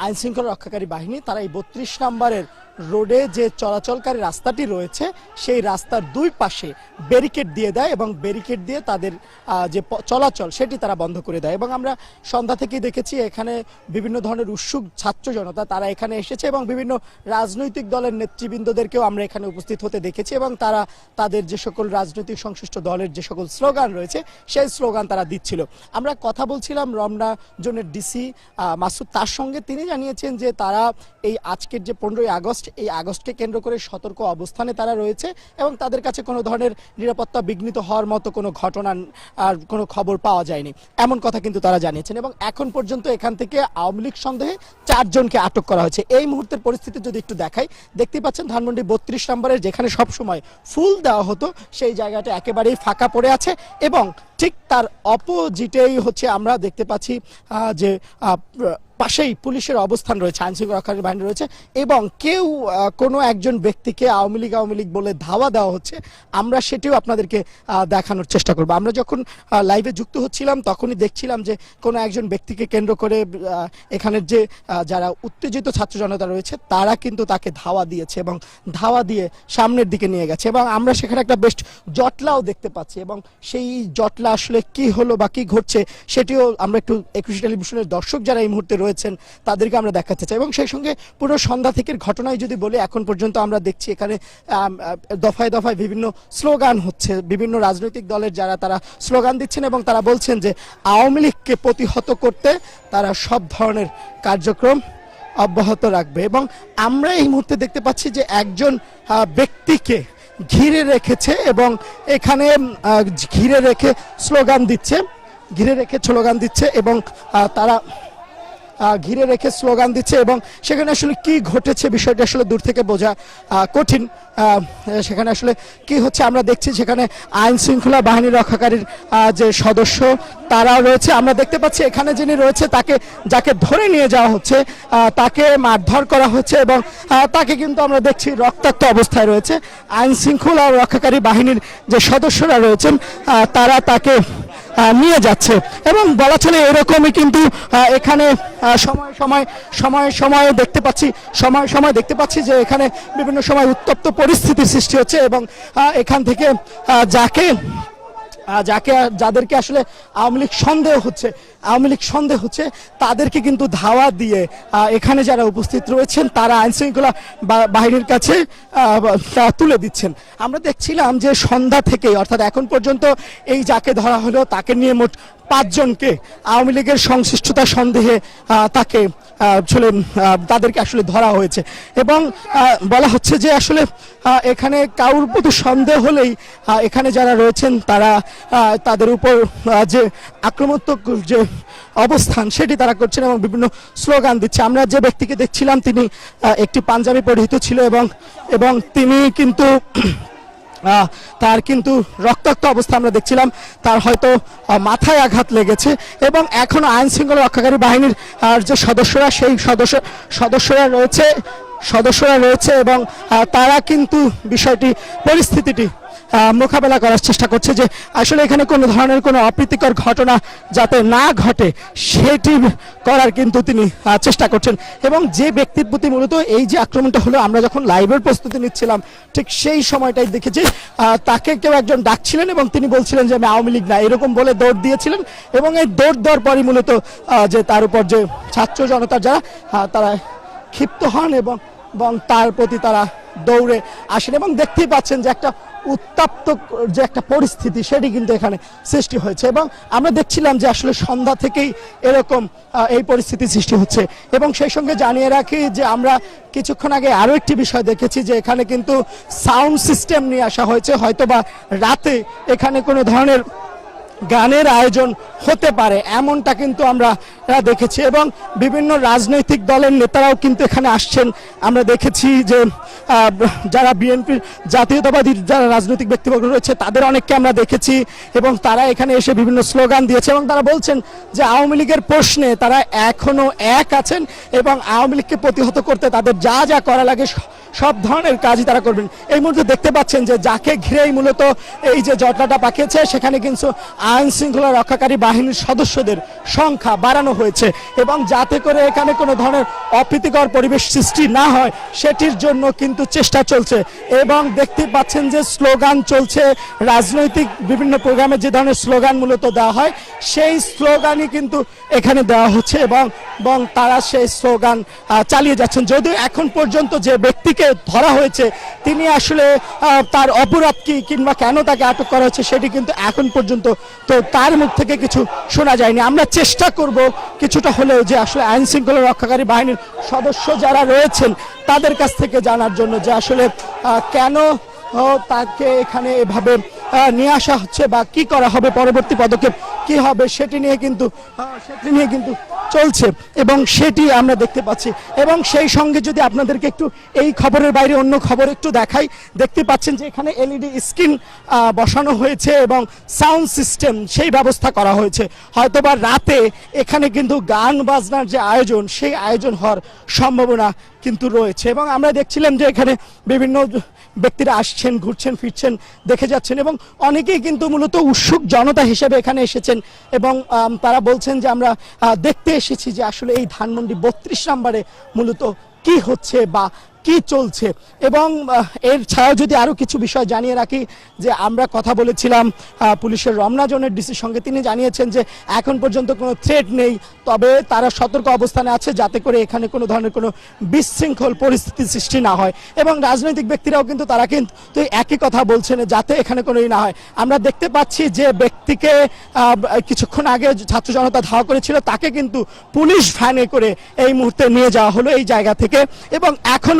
আইন শৃঙ্খলা রক্ষাকারী বাহিনী তারা এই বত্রিশ নম্বরের রোডে যে চলাচলকারী রাস্তাটি রয়েছে, সেই রাস্তার দুই পাশে ব্যারিকেড দিয়ে দেয় এবং ব্যারিকেড দিয়ে তাদের যে চলাচল, সেটি তারা বন্ধ করে দেয়। এবং আমরা সন্ধ্যা থেকেই দেখেছি এখানে বিভিন্ন ধরনের উৎসুক ছাত্র জনতা, তারা এখানে এসেছে এবং বিভিন্ন রাজনৈতিক দলের নেতৃবৃন্দদেরকেও আমরা এখানে উপস্থিত হতে দেখেছি এবং তারা তাদের যে সকল রাজনৈতিক সংশ্লিষ্ট দলের যে সকল স্লোগান রয়েছে, সেই স্লোগান তারা দিচ্ছিল। আমরা কথা বলছিলাম রমনা জোনের ডিসি মাসুদ, তার সঙ্গে তিনি জানিয়েছেন যে তারা এই আজকের যে পনেরোই আগস্ট এই আগস্টকে কেন্দ্র করে সতর্ক অবস্থানে তারা রয়েছে এবং তাদের কাছে কোনো ধরনের নিরাপত্তা বিঘ্নিত হওয়ার মতো কোনো ঘটনা আর কোনো খবর পাওয়া যায়নি। এমন কথা কিন্তু তারা জানিয়েছেন এবং এখন পর্যন্ত এখান থেকে আওয়ামী লীগ সন্দেহে চারজনকে আটক করা হয়েছে। এই মুহূর্তের পরিস্থিতি যদি একটু দেখাই দেখতে পাচ্ছেন ধানমন্ডি বত্রিশ নম্বরের যেখানে সবসময় ফুল দেওয়া হতো, সেই জায়গাটা একেবারেই ফাঁকা পড়ে আছে এবং ঠিক তার অপোজিটেই হচ্ছে আমরা দেখতে পাচ্ছি যে পাশেই পুলিশের অবস্থান রয়েছে আইন রক্ষাকারী বাহিনী রয়েছে এবং কেউ কোনো একজন ব্যক্তিকে আওয়ামী লীগ আওয়ামী লীগ বলে ধাওয়া দেওয়া হচ্ছে, আমরা সেটিও আপনাদেরকে দেখানোর চেষ্টা করব। আমরা যখন লাইভে যুক্ত হচ্ছিলাম, তখনই দেখছিলাম যে কোনো একজন ব্যক্তিকে কেন্দ্র করে এখানের যে যারা উত্তেজিত ছাত্র জনতা রয়েছে, তারা কিন্তু তাকে ধাওয়া দিয়েছে এবং ধাওয়া দিয়ে সামনের দিকে নিয়ে গেছে এবং আমরা সেখানে একটা বেস্ট জটলাও দেখতে পাচ্ছি এবং সেই জটলা আসলে কি হলো বা কি ঘটছে, সেটিও আমরা একটু একুশে টেলিভিশনের দর্শক যারা এই মুহূর্তে রয়েছেন তাদেরকে আমরা দেখাতে চাই। এবং সেই সঙ্গে পুরো সন্ধ্যা থেকে ঘটনায় যদি বলি, এখন পর্যন্ত আমরা দেখছি এখানে দফায় দফায় বিভিন্ন স্লোগান হচ্ছে। বিভিন্ন রাজনৈতিক দলের যারা, তারা স্লোগান দিচ্ছেন এবং তারা বলছেন যে, আওয়ামী লীগকে প্রতিহত করতে তারা সব ধরনের কার্যক্রম অব্যাহত রাখবে। এবং আমরা এই মুহূর্তে দেখতে পাচ্ছি যে, একজন ব্যক্তিকে ঘিরে রেখেছে এবং এখানে ঘিরে রেখে স্লোগান দিচ্ছে, ঘিরে রেখে স্লোগান দিচ্ছে এবং তারা ঘিরে রেখে স্লোগান দিচ্ছে এবং সেখানে আসলে কি ঘটেছে বিষয়টা আসলে দূর থেকে বোঝা কঠিন। সেখানে আসলে কি হচ্ছে আমরা দেখছি সেখানে আইন শৃঙ্খলা বাহিনী রক্ষাকারীর যে সদস্য তারাও রয়েছে। আমরা দেখতে পাচ্ছি এখানে যিনি রয়েছে তাকে, যাকে ধরে নিয়ে যাওয়া হচ্ছে তাকে মারধর করা হচ্ছে এবং তাকে কিন্তু আমরা দেখছি রক্তাক্ত অবস্থায় রয়েছে। আইন শৃঙ্খলা রক্ষাকারী বাহিনীর যে সদস্যরা রয়েছেন তারা তাকে নিয়ে যাচ্ছে। এবং বলা চলে এরকমই কিন্তু এখানে সময় সময় সময় সময় দেখতে পাচ্ছি, সময় সময় দেখতে পাচ্ছি যে এখানে বিভিন্ন সময় উত্তপ্ত পরিস্থিতির সৃষ্টি হচ্ছে এবং এখান থেকে যাকে যাকে যাদেরকে আসলে আওয়ামী লীগ সন্দেহ হচ্ছে, আওয়ামী লীগ সন্দেহ হচ্ছে, তাদেরকে কিন্তু ধাওয়া দিয়ে এখানে যারা উপস্থিত রয়েছেন, তারা আইন শৃঙ্খলা বাহিনীর কাছে তুলে দিচ্ছেন। আমরা দেখছিলাম যে সন্ধ্যা থেকে অর্থাৎ এখন পর্যন্ত এই যাকে ধরা হলো, তাকে নিয়ে মোট পাঁচজনকে আওয়ামী লীগের সংশ্লিষ্টতা সন্দেহে তাকে আসলে তাদেরকে আসলে ধরা হয়েছে। এবং বলা হচ্ছে যে আসলে এখানে কারুর প্রতি সন্দেহ হলেই এখানে যারা রয়েছেন তারা তাদের উপর যে আক্রমণাত্মক যে অবস্থান সেটি তারা করছেন এবং বিভিন্ন স্লোগান দিচ্ছে। আমরা যে ব্যক্তিকে দেখছিলাম, তিনি একটি পাঞ্জাবি পরিহিত ছিল এবং এবং তিনি কিন্তু তার কিন্তু রক্তাক্ত অবস্থা আমরা দেখছিলাম। তার হয়তো মাথায় আঘাত লেগেছে এবং এখনও আইন শৃঙ্খলা রক্ষাকারী বাহিনীর আর যে সদস্যরা, সেই সদস্য, সদস্যরা রয়েছে সদস্যরা রয়েছে এবং তারা কিন্তু বিষয়টি, পরিস্থিতিটি মোকাবেলা করার চেষ্টা করছে যে আসলে এখানে কোনো ধরনের কোনো অপ্রীতিকর ঘটনা যাতে না ঘটে সেটি করার কিন্তু তিনি চেষ্টা করছেন। এবং যে ব্যক্তির প্রতি মূলত এই যে আক্রমণটা হলো, আমরা যখন লাইভের প্রস্তুতি নিচ্ছিলাম, ঠিক সেই সময়টাই দেখেছি তাকে কেউ একজন ডাকছিলেন এবং তিনি বলছিলেন যে, আমি আওয়ামী লীগ না। এরকম বলে দৌড় দিয়েছিলেন এবং এই দৌড় দেওয়ার পরই মূলত যে তার উপর যে ছাত্র জনতা যারা তারা ক্ষিপ্ত হন এবং তার প্রতি তারা দৌড়ে আসেন এবং দেখতেই পাচ্ছেন যে একটা উত্তপ্ত যে একটা পরিস্থিতি সেটি কিন্তু এখানে সৃষ্টি হয়েছে এবং আমরা দেখছিলাম যে আসলে সন্ধ্যা থেকেই এরকম এই পরিস্থিতি সৃষ্টি হচ্ছে। এবং সেই সঙ্গে জানিয়ে রাখি যে আমরা কিছুক্ষণ আগে আরও একটি বিষয় দেখেছি যে এখানে কিন্তু সাউন্ড সিস্টেম নিয়ে আসা হয়েছে। হয়তোবা রাতে এখানে কোনো ধরনের গানের আয়োজন হতে পারে, এমনটা কিন্তু আমরা দেখেছি এবং বিভিন্ন রাজনৈতিক দলের নেতারাও কিন্তু এখানে আসছেন। আমরা দেখেছি যে যারা বিএনপির জাতীয়তাবাদী যারা রাজনৈতিক ব্যক্তিবর্গ রয়েছে, তাদের অনেককে আমরা দেখেছি এবং তারা এখানে এসে বিভিন্ন স্লোগান দিয়েছে এবং তারা বলছেন যে আওয়ামী লীগের প্রশ্নে তারা এখনও এক আছেন এবং আওয়ামী লীগকে প্রতিহত করতে তাদের যা যা করা লাগে সব ধরনের কাজই তারা করবেন। এই মুহূর্তে দেখতে পাচ্ছেন যে যাকে ঘিরেই মূলত এই যে জটলাটা পাকিয়েছে, সেখানে কিন্তু আইন শৃঙ্খলা রক্ষাকারী বাহিনীর সদস্যদের সংখ্যা বাড়ানো হয়েছে এবং যাতে করে এখানে কোনো ধরনের অপ্রীতিকর পরিবেশ সৃষ্টি না হয়, সেটির জন্য কিন্তু চেষ্টা চলছে এবং দেখতে পাচ্ছেন যে স্লোগান চলছে। রাজনৈতিক বিভিন্ন প্রোগ্রামে যে ধরনের স্লোগান মূলত দেওয়া হয়, সেই স্লোগানই কিন্তু এখানে দেওয়া হচ্ছে এবং এবং তারা সেই স্লোগান চালিয়ে যাচ্ছেন। যদিও এখন পর্যন্ত যে ব্যক্তিকে ধরা হয়েছে। তিনি আসলে তার অপরাধ কি কিংবা কেন তাকে আটক করা হচ্ছে সেটি কিন্তু এখন পর্যন্ত তো তার মুখ থেকে কিছু শোনা যায়নি। আমরা চেষ্টা করব কিছুটা হলেও যে আসলে আইন শৃঙ্খলা রক্ষাকারী বাহিনীর সদস্য যারা রয়েছেন তাদের কাছ থেকে জানার জন্য যে আসলে কেন তাকে এখানে এভাবে নিয়ে আসা হচ্ছে বা কি করা হবে, পরবর্তী পদক্ষেপ কি হবে সেটি নিয়ে কিন্তু সেটি নিয়ে কিন্তু চলছে এবং সেটি আমরা দেখতে পাচ্ছি। এবং সেই সঙ্গে যদি আপনাদেরকে একটু এই খবরের বাইরে অন্য খবর একটু দেখাই, দেখতে পাচ্ছেন যে এখানে এলইডি স্ক্রিন বসানো হয়েছে এবং সাউন্ড সিস্টেম সেই ব্যবস্থা করা হয়েছে। হয়তোবা রাতে এখানে কিন্তু গান বাজনার যে আয়োজন, সেই আয়োজন হওয়ার সম্ভাবনা কিন্তু রয়েছে। এবং আমরা দেখছিলাম যে এখানে বিভিন্ন ব্যক্তিরা আসছেন, ঘুরছেন, ফিরছেন, দেখে যাচ্ছেন এবং অনেকেই কিন্তু মূলত উৎসুক জনতা হিসেবে এখানে এসেছেন এবং তারা বলছেন যে আমরা দেখতে এসেছি যে আসলে এই ধানমন্ডি বত্রিশ নাম্বারে মূলত কি হচ্ছে বা কি চলছে? এবং এর ছাড়াও যদি আরও কিছু বিষয় জানিয়ে রাখি, যে আমরা কথা বলেছিলাম পুলিশের রমনা জোনের ডিসির সঙ্গে, তিনি জানিয়েছেন যে এখন পর্যন্ত কোনো থ্রেট নেই, তবে তারা সতর্ক অবস্থানে আছে যাতে করে এখানে কোনো ধরনের কোনো বিশৃঙ্খল পরিস্থিতি সৃষ্টি না হয়। এবং রাজনৈতিক ব্যক্তিরাও কিন্তু তারা কিন্তু একই কথা বলছেন যাতে এখানে কোনো ই না হয়। আমরা দেখতে পাচ্ছি যে ব্যক্তিকে কিছুক্ষণ আগে ছাত্র জনতা ধাওয়া করেছিল, তাকে কিন্তু পুলিশ ভ্যানে করে এই মুহূর্তে নিয়ে যাওয়া হলো এই জায়গা থেকে। এবং এখন